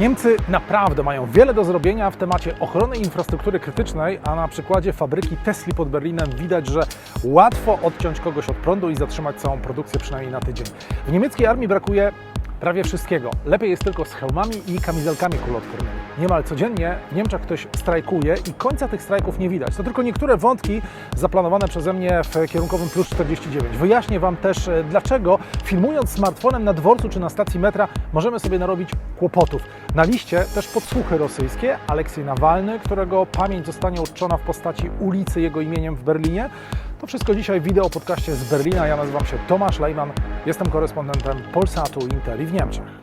Niemcy naprawdę mają wiele do zrobienia w temacie ochrony infrastruktury krytycznej, a na przykładzie fabryki Tesla pod Berlinem widać, że łatwo odciąć kogoś od prądu i zatrzymać całą produkcję przynajmniej na tydzień. W niemieckiej armii brakuje prawie wszystkiego. Lepiej jest tylko z hełmami i kamizelkami kuloodpornymi. Niemal codziennie w Niemczech ktoś strajkuje i końca tych strajków nie widać. To tylko niektóre wątki zaplanowane przeze mnie w kierunkowym plus 49. Wyjaśnię Wam też, e, dlaczego filmując smartfonem na dworcu czy na stacji metra możemy sobie narobić kłopotów. Na liście też podsłuchy rosyjskie. Aleksiej Nawalny, którego pamięć zostanie uczczona w postaci ulicy jego imieniem w Berlinie. To wszystko dzisiaj w wideo podcaście z Berlina. Ja nazywam się Tomasz Lejman, jestem korespondentem Polsatu Interi w Niemczech.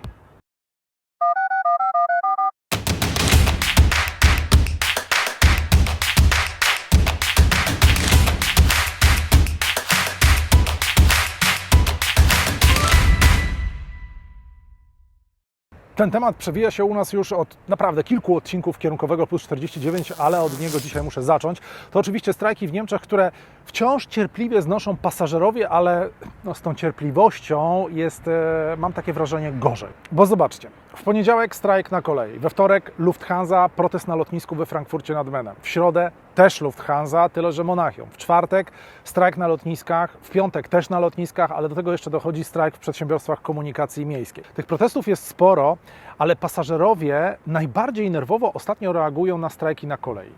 Ten temat przewija się u nas już od naprawdę kilku odcinków kierunkowego plus 49, ale od niego dzisiaj muszę zacząć. To oczywiście strajki w Niemczech, które wciąż cierpliwie znoszą pasażerowie, ale no, z tą cierpliwością jest, e, mam takie wrażenie, gorzej. Bo zobaczcie, w poniedziałek strajk na kolei, we wtorek Lufthansa, protest na lotnisku we Frankfurcie nad Menem, w środę też Lufthansa, tyle że Monachium. W czwartek strajk na lotniskach, w piątek też na lotniskach, ale do tego jeszcze dochodzi strajk w przedsiębiorstwach komunikacji miejskiej. Tych protestów jest sporo, ale pasażerowie najbardziej nerwowo ostatnio reagują na strajki na kolei.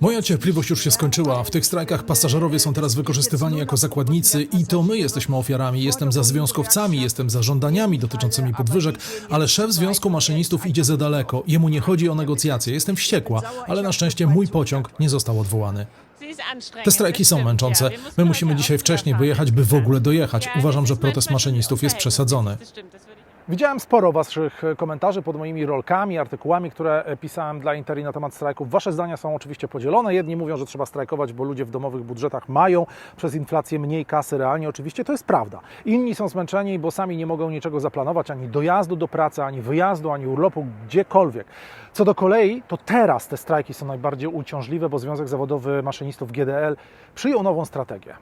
Moja cierpliwość już się skończyła. W tych strajkach pasażerowie są teraz wykorzystywani jako zakładnicy i to my jesteśmy ofiarami. Jestem za związkowcami, jestem za żądaniami dotyczącymi podwyżek, ale szef Związku Maszynistów idzie za daleko. Jemu nie chodzi o negocjacje. Jestem wściekła, ale na szczęście mój pociąg nie został odwołany. Te strajki są męczące. My musimy dzisiaj wcześniej wyjechać, by w ogóle dojechać. Uważam, że protest maszynistów jest przesadzony. Widziałem sporo Waszych komentarzy pod moimi rolkami, artykułami, które pisałem dla Interi na temat strajków. Wasze zdania są oczywiście podzielone. Jedni mówią, że trzeba strajkować, bo ludzie w domowych budżetach mają przez inflację mniej kasy realnie. Oczywiście to jest prawda. Inni są zmęczeni, bo sami nie mogą niczego zaplanować, ani dojazdu do pracy, ani wyjazdu, ani urlopu, gdziekolwiek. Co do kolei, to teraz te strajki są najbardziej uciążliwe, bo Związek Zawodowy Maszynistów GDL przyjął nową strategię.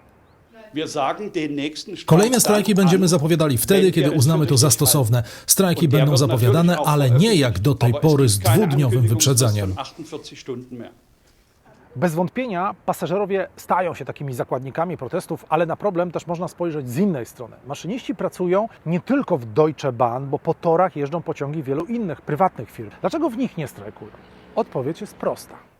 Kolejne strajki będziemy zapowiadali wtedy, kiedy uznamy to za stosowne. Strajki będą zapowiadane, ale nie jak do tej pory z dwudniowym wyprzedzeniem. Bez wątpienia pasażerowie stają się takimi zakładnikami protestów, ale na problem też można spojrzeć z innej strony. Maszyniści pracują nie tylko w Deutsche Bahn, bo po torach jeżdżą pociągi wielu innych prywatnych firm. Dlaczego w nich nie strajkują? Odpowiedź jest prosta.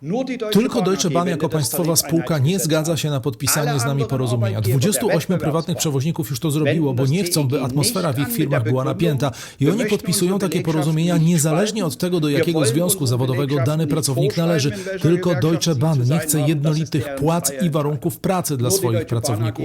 Tylko Deutsche Bahn jako państwowa spółka nie zgadza się na podpisanie z nami porozumienia. 28 prywatnych przewoźników już to zrobiło, bo nie chcą, by atmosfera w ich firmach była napięta i oni podpisują takie porozumienia niezależnie od tego, do jakiego związku zawodowego dany pracownik należy. Tylko Deutsche Bahn nie chce jednolitych płac i warunków pracy dla swoich pracowników.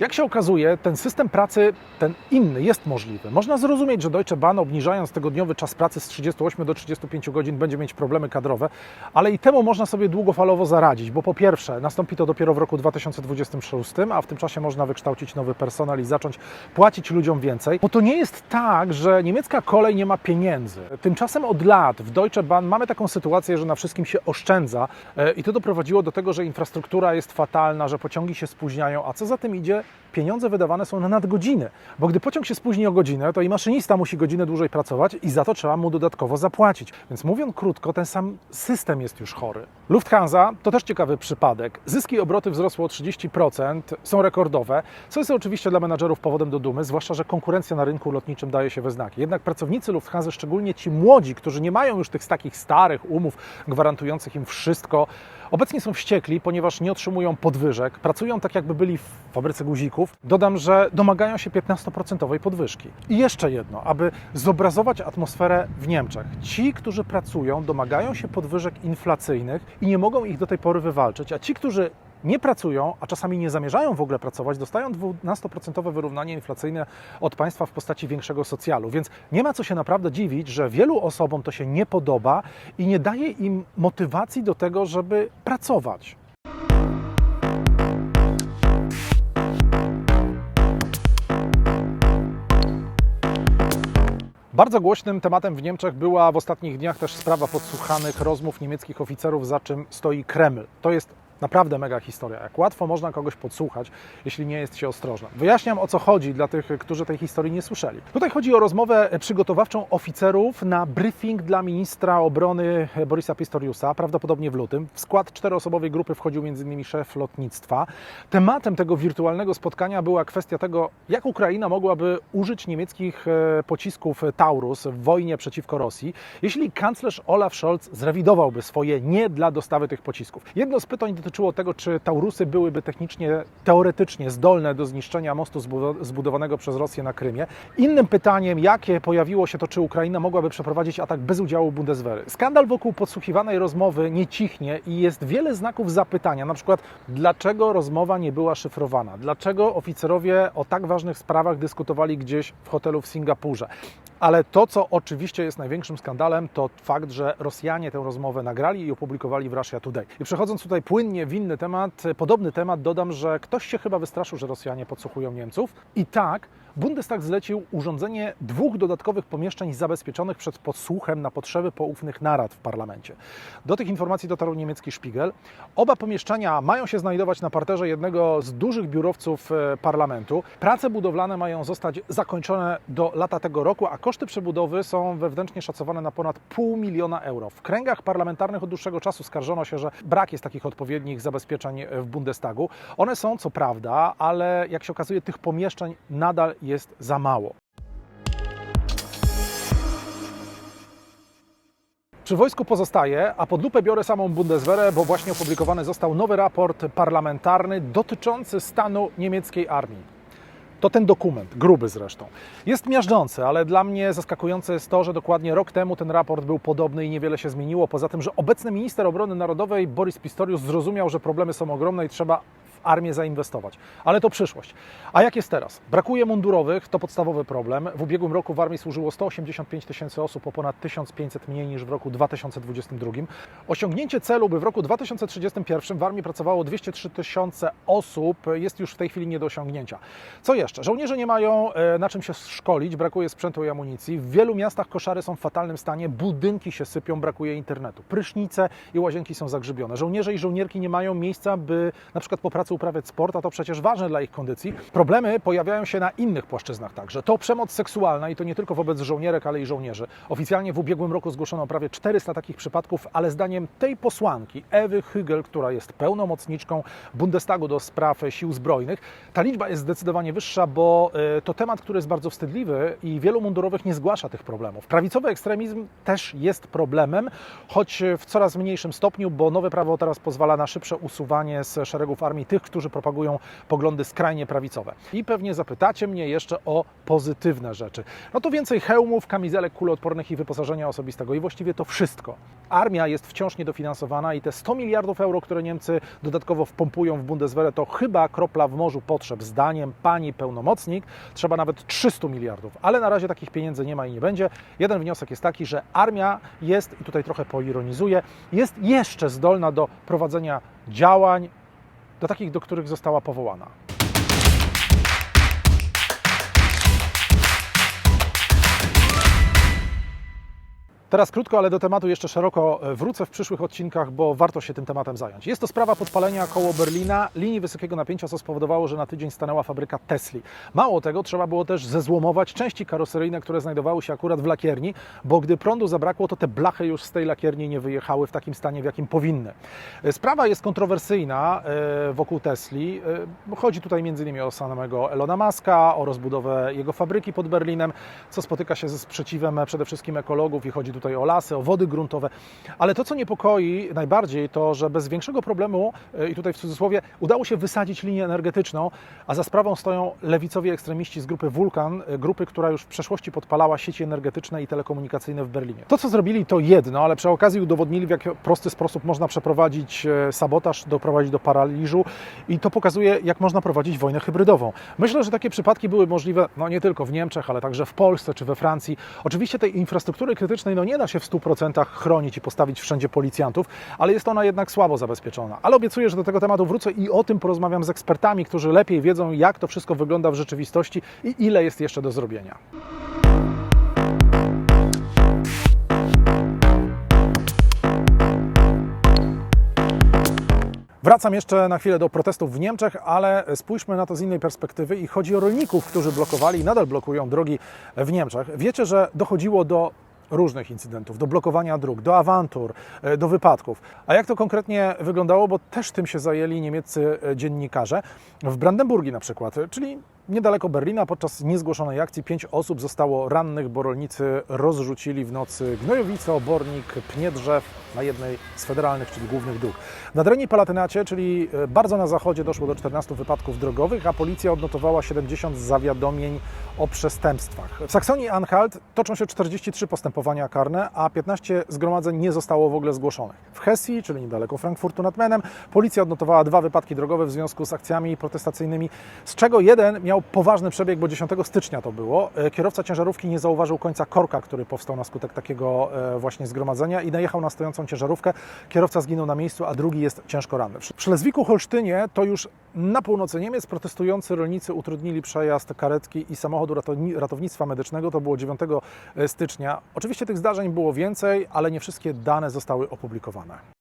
Jak się okazuje, ten system pracy, ten inny, jest możliwy. Można zrozumieć, że Deutsche Bahn obniżając tygodniowy czas pracy z 38 do 35 godzin będzie mieć problemy kadrowe, ale i temu można sobie długofalowo zaradzić, bo po pierwsze nastąpi to dopiero w roku 2026, a w tym czasie można wykształcić nowy personel i zacząć płacić ludziom więcej, bo to nie jest tak, że niemiecka kolej nie ma pieniędzy. Tymczasem od lat w Deutsche Bahn mamy taką sytuację, że na wszystkim się oszczędza e, i to doprowadziło do tego, że infrastruktura jest fatalna, że pociągi się spóźniają, a co za tym idzie, pieniądze wydawane są na nadgodziny, bo gdy pociąg się spóźni o godzinę, to i maszynista musi godzinę dłużej pracować i za to trzeba mu dodatkowo zapłacić. Więc mówiąc krótko, ten sam system jest już chory. Lufthansa to też ciekawy przypadek. Zyski i obroty wzrosły o 30%, są rekordowe, co jest oczywiście dla menadżerów powodem do dumy, zwłaszcza, że konkurencja na rynku lotniczym daje się we znaki. Jednak pracownicy Lufthansa, szczególnie ci młodzi, którzy nie mają już tych takich starych umów gwarantujących im wszystko, Obecnie są wściekli, ponieważ nie otrzymują podwyżek, pracują tak jakby byli w fabryce guzików. Dodam, że domagają się 15% podwyżki. I jeszcze jedno, aby zobrazować atmosferę w Niemczech. Ci, którzy pracują, domagają się podwyżek inflacyjnych i nie mogą ich do tej pory wywalczyć, a ci, którzy nie pracują, a czasami nie zamierzają w ogóle pracować, dostają 12% wyrównanie inflacyjne od państwa w postaci większego socjalu. Więc nie ma co się naprawdę dziwić, że wielu osobom to się nie podoba i nie daje im motywacji do tego, żeby pracować. Bardzo głośnym tematem w Niemczech była w ostatnich dniach też sprawa podsłuchanych rozmów niemieckich oficerów, za czym stoi Kreml. To jest Naprawdę mega historia. Jak łatwo można kogoś podsłuchać, jeśli nie jest się ostrożnym. Wyjaśniam o co chodzi dla tych, którzy tej historii nie słyszeli. Tutaj chodzi o rozmowę przygotowawczą oficerów na briefing dla ministra obrony Borisa Pistoriusa, prawdopodobnie w lutym. W skład czteroosobowej grupy wchodził m.in. szef lotnictwa. Tematem tego wirtualnego spotkania była kwestia tego, jak Ukraina mogłaby użyć niemieckich e, pocisków Taurus w wojnie przeciwko Rosji, jeśli kanclerz Olaf Scholz zrewidowałby swoje nie dla dostawy tych pocisków. Jedno z pytań dotyczyło tego, czy Taurusy byłyby technicznie, teoretycznie zdolne do zniszczenia mostu zbudo- zbudowanego przez Rosję na Krymie. Innym pytaniem, jakie pojawiło się to, czy Ukraina mogłaby przeprowadzić atak bez udziału Bundeswehry. Skandal wokół podsłuchiwanej rozmowy nie cichnie i jest wiele znaków zapytania, na przykład dlaczego rozmowa nie była szyfrowana, dlaczego oficerowie o tak ważnych sprawach dyskutowali gdzieś w hotelu w Singapurze. Ale to, co oczywiście jest największym skandalem, to fakt, że Rosjanie tę rozmowę nagrali i opublikowali w Russia Today. I przechodząc tutaj płynnie w inny temat, podobny temat, dodam, że ktoś się chyba wystraszył, że Rosjanie podsłuchują Niemców. I tak Bundestag zlecił urządzenie dwóch dodatkowych pomieszczeń zabezpieczonych przed podsłuchem na potrzeby poufnych narad w parlamencie. Do tych informacji dotarł niemiecki Spiegel. Oba pomieszczenia mają się znajdować na parterze jednego z dużych biurowców e, parlamentu. Prace budowlane mają zostać zakończone do lata tego roku, a koszty przebudowy są wewnętrznie szacowane na ponad pół miliona euro. W kręgach parlamentarnych od dłuższego czasu skarżono się, że brak jest takich odpowiednich zabezpieczeń w Bundestagu. One są co prawda, ale jak się okazuje, tych pomieszczeń nadal jest za mało. Przy wojsku pozostaje, a pod lupę biorę samą Bundeswehrę, bo właśnie opublikowany został nowy raport parlamentarny dotyczący stanu niemieckiej armii. To ten dokument, gruby zresztą. Jest miażdżący, ale dla mnie zaskakujące jest to, że dokładnie rok temu ten raport był podobny i niewiele się zmieniło. Poza tym, że obecny minister obrony narodowej Boris Pistorius zrozumiał, że problemy są ogromne i trzeba armię zainwestować. Ale to przyszłość. A jak jest teraz? Brakuje mundurowych, to podstawowy problem. W ubiegłym roku w armii służyło 185 tysięcy osób, o ponad 1500 mniej niż w roku 2022. Osiągnięcie celu, by w roku 2031 w armii pracowało 203 tysiące osób, jest już w tej chwili nie do osiągnięcia. Co jeszcze? Żołnierze nie mają e, na czym się szkolić, brakuje sprzętu i amunicji. W wielu miastach koszary są w fatalnym stanie, budynki się sypią, brakuje internetu. Prysznice i łazienki są zagrzybione. Żołnierze i żołnierki nie mają miejsca, by na przykład po pracy uprawiać sport, a to przecież ważne dla ich kondycji. Problemy pojawiają się na innych płaszczyznach także. To przemoc seksualna i to nie tylko wobec żołnierek, ale i żołnierzy. Oficjalnie w ubiegłym roku zgłoszono prawie 400 takich przypadków, ale zdaniem tej posłanki, Ewy Hügel, która jest pełnomocniczką Bundestagu do spraw sił zbrojnych, ta liczba jest zdecydowanie wyższa, bo e, to temat, który jest bardzo wstydliwy i wielu mundurowych nie zgłasza tych problemów. Prawicowy ekstremizm też jest problemem, choć w coraz mniejszym stopniu, bo nowe prawo teraz pozwala na szybsze usuwanie z szeregów armii tych, którzy propagują poglądy skrajnie prawicowe. I pewnie zapytacie mnie jeszcze o pozytywne rzeczy. No to więcej hełmów, kamizelek kuloodpornych i wyposażenia osobistego. I właściwie to wszystko. Armia jest wciąż niedofinansowana i te 100 miliardów euro, które Niemcy dodatkowo wpompują w Bundeswehrę, to chyba kropla w morzu potrzeb. Zdaniem pani pełnomocnik trzeba nawet 300 miliardów, ale na razie takich pieniędzy nie ma i nie będzie. Jeden wniosek jest taki, że armia jest, i tutaj trochę poironizuję, jest jeszcze zdolna do prowadzenia działań, do takich, do których została powołana. Teraz krótko, ale do tematu jeszcze szeroko e, wrócę w przyszłych odcinkach, bo warto się tym tematem zająć. Jest to sprawa podpalenia koło Berlina linii wysokiego napięcia, co spowodowało, że na tydzień stanęła fabryka Tesli. Mało tego, trzeba było też zezłomować części karoseryjne, które znajdowały się akurat w lakierni, bo gdy prądu zabrakło, to te blachy już z tej lakierni nie wyjechały w takim stanie, w jakim powinny. E, Sprawa jest kontrowersyjna e, wokół Tesli. Chodzi tutaj m.in. o samego Elona Muska, o rozbudowę jego fabryki pod Berlinem, co spotyka się ze sprzeciwem przede wszystkim ekologów i chodzi tutaj o lasy, o wody gruntowe. Ale to, co niepokoi najbardziej, to, że bez większego problemu, e, i tutaj w cudzysłowie, udało się wysadzić linię energetyczną, a za sprawą stoją lewicowi ekstremiści z grupy Vulkan, e, grupy, która już w przeszłości podpalała sieci energetyczne i telekomunikacyjne w Berlinie. To, co zrobili, to jedno, ale przy okazji udowodnili, w jak prosty sposób można przeprowadzić e, sabotaż, doprowadzić do paraliżu i to pokazuje, jak można prowadzić wojnę hybrydową. Myślę, że takie przypadki były możliwe no nie tylko w Niemczech, ale także w Polsce czy we Francji. Oczywiście tej infrastruktury krytycznej no nie da się w 100% chronić i postawić wszędzie policjantów, ale jest ona jednak słabo zabezpieczona. Ale obiecuję, że do tego tematu wrócę i o tym porozmawiam z ekspertami, którzy lepiej wiedzą, jak to wszystko wygląda w rzeczywistości i ile jest jeszcze do zrobienia. Wracam jeszcze na chwilę do protestów w Niemczech, ale spójrzmy na to z innej perspektywy i chodzi o rolników, którzy blokowali i nadal blokują drogi w Niemczech. Wiecie, że dochodziło do różnych incydentów, do blokowania dróg, do awantur, e, do wypadków. A jak to konkretnie wyglądało, bo też tym się zajęli niemieccy e, dziennikarze. W Brandenburgii na przykład, e, czyli niedaleko Berlina, podczas niezgłoszonej akcji pięć osób zostało rannych, bo rolnicy rozrzucili w nocy gnojowice, obornik, pnie drzew na jednej z federalnych, czyli głównych dróg. Na Dreni Palatynacie, czyli e, bardzo na zachodzie, doszło do 14 wypadków drogowych, a policja odnotowała 70 zawiadomień o przestępstwach. W Saksonii-Anhalt toczą się 43 postępowania karne, a 15 zgromadzeń nie zostało w ogóle zgłoszonych. W Hesji, czyli niedaleko Frankfurtu nad Menem, policja odnotowała dwa wypadki drogowe w związku z akcjami protestacyjnymi, z czego jeden miał poważny przebieg, bo 10 stycznia to było. E, Kierowca ciężarówki nie zauważył końca korka, który powstał na skutek takiego e, właśnie zgromadzenia i najechał na stojącą ciężarówkę. Kierowca zginął na miejscu, a drugi jest ciężko ranny. W Szlezwiku-Holsztynie to już na północy Niemiec protestujący rolnicy utrudnili przejazd karetki i samochodu ratowni- ratownictwa medycznego. To było 9 stycznia. Oczywiście tych zdarzeń było więcej, ale nie wszystkie dane zostały opublikowane.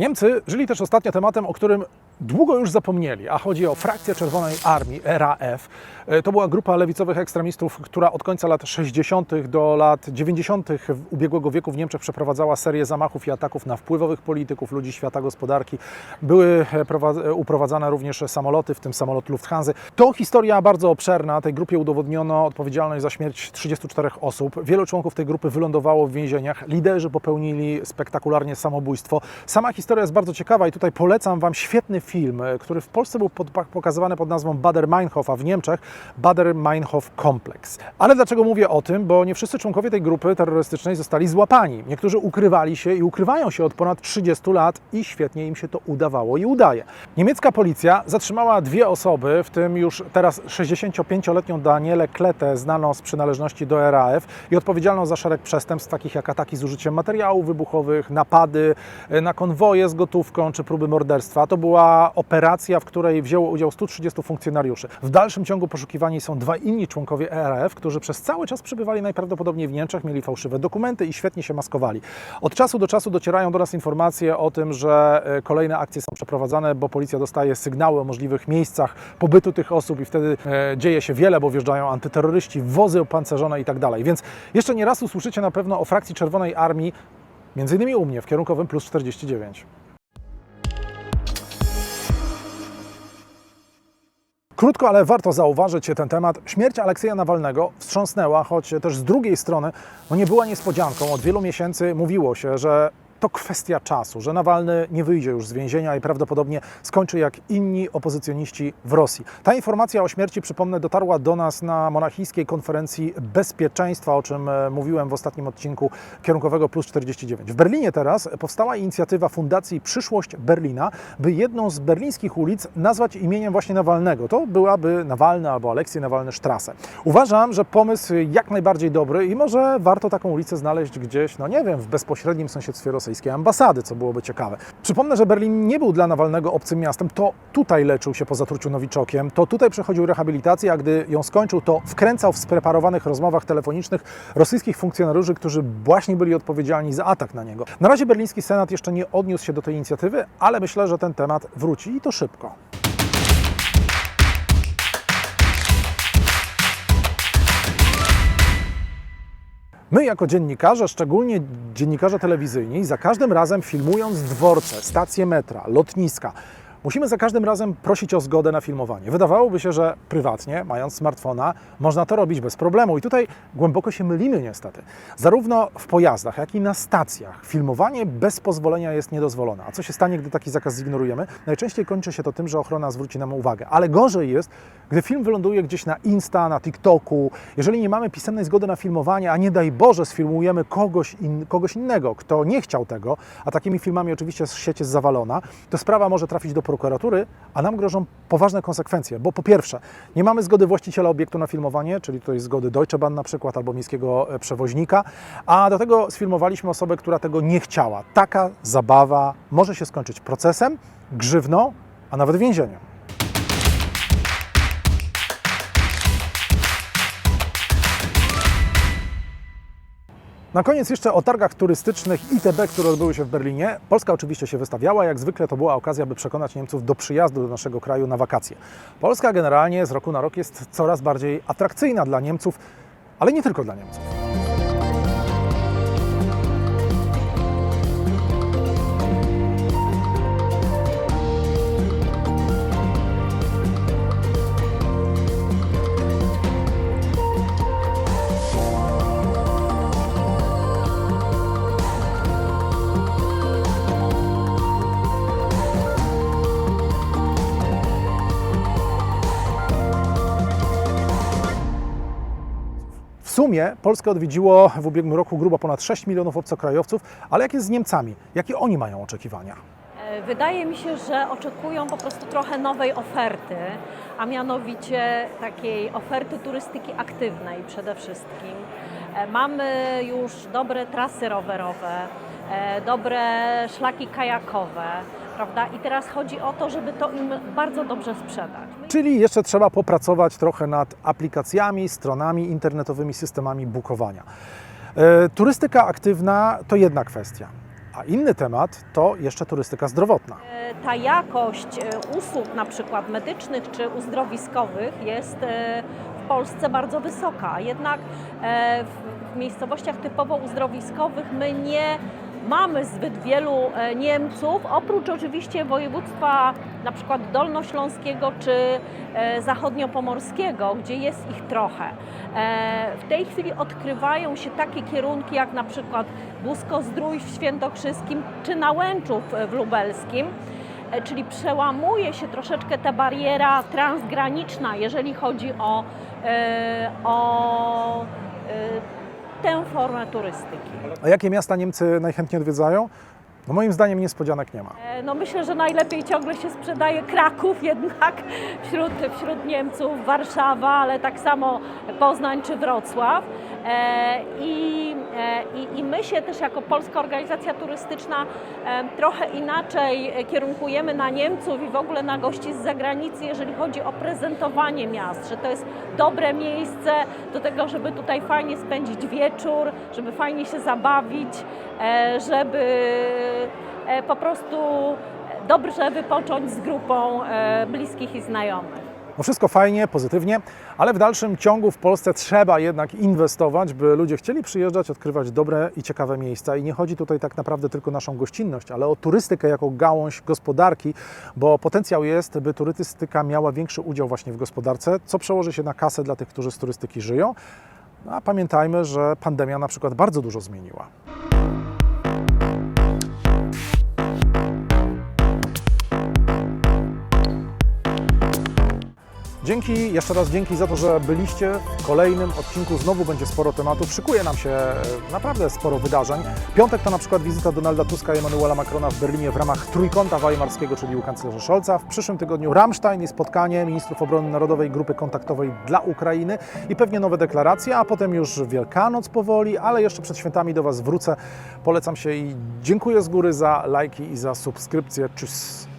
Niemcy żyli też ostatnio tematem, o którym długo już zapomnieli, a chodzi o frakcję Czerwonej Armii, RAF. E, To była grupa lewicowych ekstremistów, która od końca lat 60. do lat 90. ubiegłego wieku w Niemczech przeprowadzała serię zamachów i ataków na wpływowych polityków, ludzi świata gospodarki. Były e, e, uprowadzane również samoloty, w tym samolot Lufthansa. To historia bardzo obszerna. Tej grupie udowodniono odpowiedzialność za śmierć 34 osób. Wielu członków tej grupy wylądowało w więzieniach. Liderzy popełnili spektakularnie samobójstwo. Sama historia jest bardzo ciekawa i tutaj polecam Wam świetny film, e, który w Polsce był pod, pokazywany pod nazwą Bader-Meinhof, a w Niemczech Bader-Meinhof Komplex. Ale dlaczego mówię o tym? Bo nie wszyscy członkowie tej grupy terrorystycznej zostali złapani. Niektórzy ukrywali się i ukrywają się od ponad 30 lat i świetnie im się to udawało i udaje. Niemiecka policja zatrzymała dwie osoby, w tym już teraz 65-letnią Danielę Kletę, znaną z przynależności do RAF i odpowiedzialną za szereg przestępstw, takich jak ataki z użyciem materiałów wybuchowych, napady e, na konwoje z gotówką czy próby morderstwa. To była operacja, w której wzięło udział 130 funkcjonariuszy. W dalszym ciągu poszukiwani są dwa inni członkowie RAF, którzy przez cały czas przebywali najprawdopodobniej w Niemczech, mieli fałszywe dokumenty i świetnie się maskowali. Od czasu do czasu docierają do nas informacje o tym, że e, kolejne akcje są przeprowadzane, bo policja dostaje sygnały o możliwych miejscach pobytu tych osób i wtedy e, dzieje się wiele, bo wjeżdżają antyterroryści, wozy opancerzone i tak dalej. Więc jeszcze nie raz usłyszycie na pewno o frakcji Czerwonej Armii, między innymi u mnie w kierunkowym plus 49. Krótko, ale warto zauważyć ten temat. Śmierć Aleksieja Nawalnego wstrząsnęła, choć też z drugiej strony no nie była niespodzianką. Od wielu miesięcy mówiło się, że to kwestia czasu, że Nawalny nie wyjdzie już z więzienia i prawdopodobnie skończy jak inni opozycjoniści w Rosji. Ta informacja o śmierci, przypomnę, dotarła do nas na monachijskiej konferencji bezpieczeństwa, o czym e, mówiłem w ostatnim odcinku kierunkowego Plus 49. W Berlinie teraz powstała inicjatywa Fundacji Przyszłość Berlina, by jedną z berlińskich ulic nazwać imieniem właśnie Nawalnego. To byłaby Nawalny albo Aleksiej Nawalny Strasse. Uważam, że pomysł jak najbardziej dobry i może warto taką ulicę znaleźć gdzieś, no nie wiem, w bezpośrednim sąsiedztwie rosyjskiej ambasady, co byłoby ciekawe. Przypomnę, że Berlin nie był dla Nawalnego obcym miastem, to tutaj leczył się po zatruciu nowiczokiem, to tutaj przechodził rehabilitację, a gdy ją skończył, to wkręcał w spreparowanych rozmowach telefonicznych rosyjskich funkcjonariuszy, którzy właśnie byli odpowiedzialni za atak na niego. Na razie berliński senat jeszcze nie odniósł się do tej inicjatywy, ale myślę, że ten temat wróci i to szybko. My jako dziennikarze, szczególnie dziennikarze telewizyjni, za każdym razem filmując dworce, stacje metra, lotniska, musimy za każdym razem prosić o zgodę na filmowanie. Wydawałoby się, że prywatnie, mając smartfona, można to robić bez problemu. I tutaj głęboko się mylimy niestety. Zarówno w pojazdach, jak i na stacjach filmowanie bez pozwolenia jest niedozwolone. A co się stanie, gdy taki zakaz zignorujemy? Najczęściej kończy się to tym, że ochrona zwróci nam uwagę. Ale gorzej jest, gdy film wyląduje gdzieś na Insta, na TikToku. Jeżeli nie mamy pisemnej zgody na filmowanie, a nie daj Boże sfilmujemy kogoś, in, kogoś innego, kto nie chciał tego, a takimi filmami oczywiście sieć jest zawalona, to sprawa może trafić do prokuratury, a nam grożą poważne konsekwencje, bo po pierwsze, nie mamy zgody właściciela obiektu na filmowanie, czyli tutaj zgody Deutsche Bahn na przykład albo miejskiego e, przewoźnika, a do tego sfilmowaliśmy osobę, która tego nie chciała. Taka zabawa może się skończyć procesem, grzywną, a nawet więzieniem. Na koniec jeszcze o targach turystycznych ITB, które odbyły się w Berlinie. Polska oczywiście się wystawiała, jak zwykle to była okazja, by przekonać Niemców do przyjazdu do naszego kraju na wakacje. Polska generalnie z roku na rok jest coraz bardziej atrakcyjna dla Niemców, ale nie tylko dla Niemców. Sumie Polskę odwiedziło w ubiegłym roku grubo ponad 6 milionów obcokrajowców, ale jak jest z Niemcami? Jakie oni mają oczekiwania? E, Wydaje mi się, że oczekują po prostu trochę nowej oferty, a mianowicie takiej oferty turystyki aktywnej przede wszystkim. E, Mamy już dobre trasy rowerowe, e, dobre szlaki kajakowe, prawda? I teraz chodzi o to, żeby to im bardzo dobrze sprzedać. Czyli jeszcze trzeba popracować trochę nad aplikacjami, stronami internetowymi, systemami bukowania. E, turystyka aktywna to jedna kwestia, a inny temat to jeszcze turystyka zdrowotna. E, ta jakość e, usług na przykład medycznych czy uzdrowiskowych jest w Polsce bardzo wysoka, jednak w, miejscowościach typowo uzdrowiskowych my nie mamy zbyt wielu Niemców, oprócz oczywiście województwa na przykład dolnośląskiego czy e, zachodniopomorskiego, gdzie jest ich trochę. E, W tej chwili odkrywają się takie kierunki jak na przykład Busko-Zdrój w Świętokrzyskim czy Nałęczów w Lubelskim. E, Czyli przełamuje się troszeczkę ta bariera transgraniczna, jeżeli chodzi o, o tę formę turystyki. A jakie miasta Niemcy najchętniej odwiedzają? No moim zdaniem niespodzianek nie ma. E, No myślę, że najlepiej ciągle się sprzedaje Kraków jednak wśród, wśród Niemców, Warszawa, ale tak samo Poznań czy Wrocław. E, I, e, i, I my się też jako Polska Organizacja Turystyczna e, trochę inaczej kierunkujemy na Niemców i w ogóle na gości z zagranicy, jeżeli chodzi o prezentowanie miast, że to jest dobre miejsce do tego, żeby tutaj fajnie spędzić wieczór, żeby fajnie się zabawić, żeby po prostu dobrze wypocząć z grupą bliskich i znajomych. No wszystko fajnie, pozytywnie, ale w dalszym ciągu w Polsce trzeba jednak inwestować, by ludzie chcieli przyjeżdżać, odkrywać dobre i ciekawe miejsca. I nie chodzi tutaj tak naprawdę tylko o naszą gościnność, ale o turystykę jako gałąź gospodarki, bo potencjał jest, by turystyka miała większy udział właśnie w gospodarce, co przełoży się na kasę dla tych, którzy z turystyki żyją. No, a pamiętajmy, że pandemia na przykład bardzo dużo zmieniła. Dzięki, jeszcze raz dzięki za to, że byliście. W kolejnym odcinku znowu będzie sporo tematów. Szykuje nam się e, naprawdę sporo wydarzeń. Piątek to na przykład wizyta Donalda Tuska i Emmanuela Macrona w Berlinie w ramach Trójkąta Weimarskiego, czyli u kanclerza Scholza. W przyszłym tygodniu Rammstein i spotkanie ministrów obrony narodowej grupy kontaktowej dla Ukrainy i pewnie nowe deklaracje, a potem już Wielkanoc powoli, ale jeszcze przed świętami do Was wrócę. Polecam się i dziękuję z góry za lajki i za subskrypcję. Tschüss.